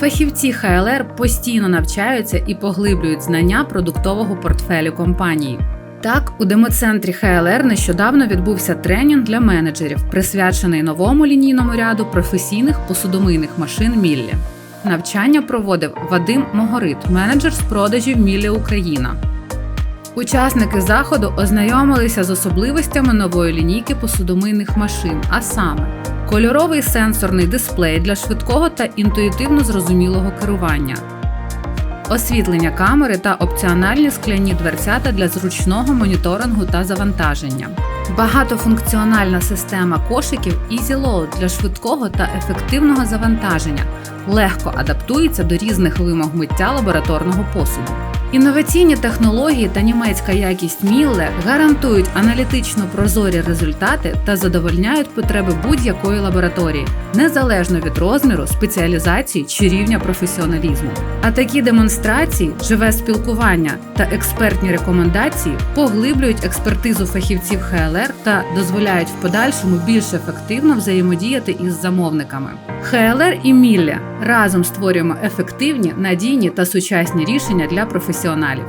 Фахівці ХЛР постійно навчаються і поглиблюють знання продуктового портфелю компанії. Так, у демоцентрі ХЛР нещодавно відбувся тренінг для менеджерів, присвячений новому лінійному ряду професійних посудомийних машин Міллі. Навчання проводив Вадим Могорит, менеджер з продажів Міллі Україна. Учасники заходу ознайомилися з особливостями нової лінійки посудомийних машин, а саме кольоровий сенсорний дисплей для швидкого та інтуїтивно зрозумілого керування, освітлення камери та опціональні скляні дверцята для зручного моніторингу та завантаження. Багатофункціональна система кошиків Easy Load для швидкого та ефективного завантаження легко адаптується до різних вимог миття лабораторного посуду. Інноваційні технології та німецька якість Мілле гарантують аналітично прозорі результати та задовольняють потреби будь-якої лабораторії, незалежно від розміру, спеціалізації чи рівня професіоналізму. А такі демонстрації, живе спілкування та експертні рекомендації поглиблюють експертизу фахівців ХЛР та дозволяють в подальшому більш ефективно взаємодіяти із замовниками. ХЛР і Мілля разом створюємо ефективні, надійні та сучасні рішення для професіоналів.